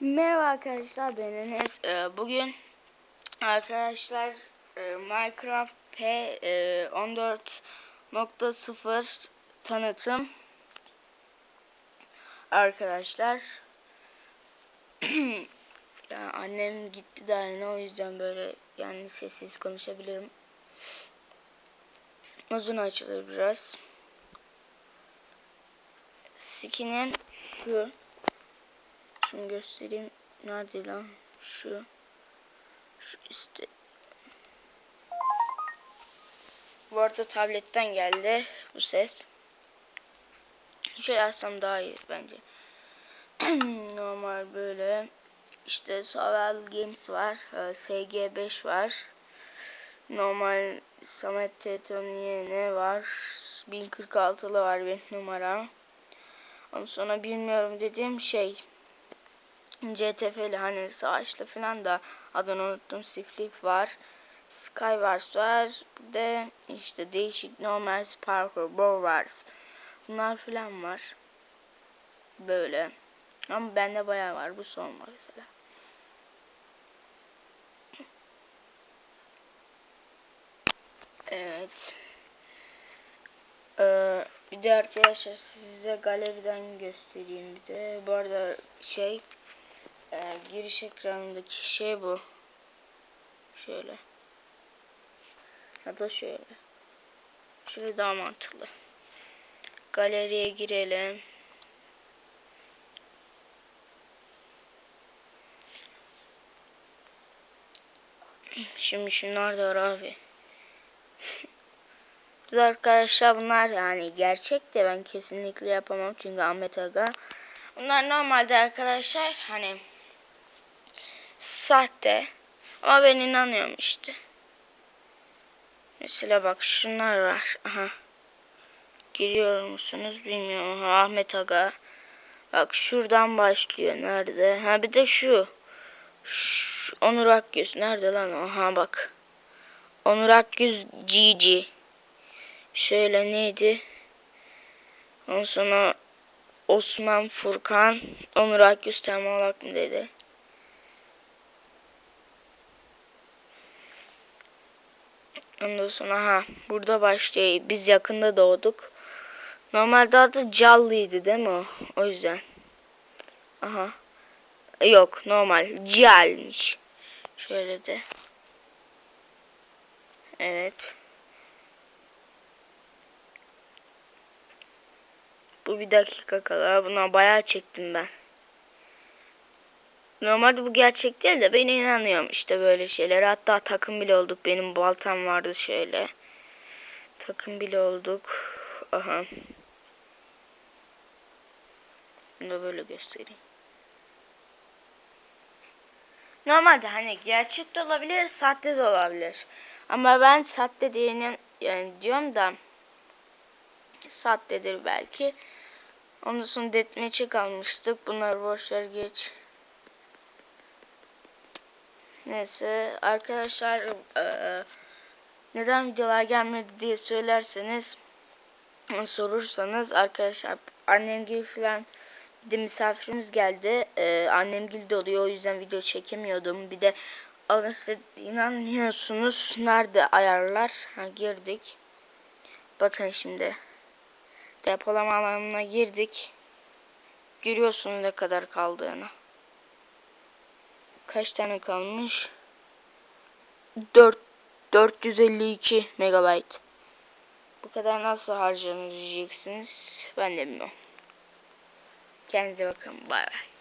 Merhaba arkadaşlar ben Enes. Ee, Bugün arkadaşlar e, Minecraft P e, 14.0 tanıtım arkadaşlar. yani annem gitti daha yeni o yüzden böyle yani sessiz konuşabilirim. Uzun açılır biraz. Skinim şu. Şimdi göstereyim. Nerede lan? Şu. Şu işte. Bu arada tabletten geldi bu ses. Şöyle açsam daha iyi bence. Normal böyle. İşte Savel Games var. SG5 var. Normal Samet Teton'un yerine var. 1046'lı var benim numaram. Ondan sonra bilmiyorum dediğim şey CTF'li hani savaşlı falan da adını unuttum. Siflip var. Skywars var. Bir de işte değişik normal parkour, Wars. Bunlar falan var. Böyle. Ama bende bayağı var. Bu son var mesela. Evet. Ee, bir de arkadaşlar size galeriden göstereyim bir de. Bu arada şey e, giriş ekranındaki şey bu. Şöyle. Ya da şöyle. Şöyle daha mantıklı. Galeriye girelim. Şimdi şunlar da var abi. arkadaşlar bunlar yani gerçek de ben kesinlikle yapamam çünkü Ahmet Aga. Bunlar normalde arkadaşlar hani sahte. Ama ben inanıyorum işte. Mesela bak şunlar var. Aha. Giriyor musunuz bilmiyorum. Aha, Ahmet Aga. Bak şuradan başlıyor. Nerede? Ha bir de şu. şu Onur Akgüz. Nerede lan? Aha bak. Onur Akgüz GG. Şöyle neydi? Ondan sonra Osman Furkan Onur Akgüz tam olarak mı dedi? Ondan sonra ha burada başlıyor. Biz yakında doğduk. Normalde adı Callıydı değil mi o? Yüzden. Aha. Yok normal. Call'miş. Şöyle de. Evet. Bu bir dakika kala. Buna bayağı çektim ben. Normalde bu gerçek değil de ben inanıyorum işte böyle şeylere. Hatta takım bile olduk. Benim baltam vardı şöyle. Takım bile olduk. Aha. Bunu da böyle göstereyim. Normalde hani gerçek de olabilir, sahte de olabilir. Ama ben sahte diyenin yani diyorum da sahtedir belki. Ondan sonra deathmatch'e kalmıştık. Bunları boşver geç. Neyse arkadaşlar e, neden videolar gelmedi diye söylerseniz sorursanız arkadaşlar annem gibi falan bir de misafirimiz geldi. E, annem gibi oluyor o yüzden video çekemiyordum. Bir de alırsa inanmıyorsunuz nerede ayarlar? Ha girdik. Bakın şimdi depolama alanına girdik. Görüyorsunuz ne kadar kaldığını kaç tane kalmış? 4 452 megabayt. Bu kadar nasıl harcanır diyeceksiniz. Ben de bilmiyorum. Kendinize bakın. Bay bay.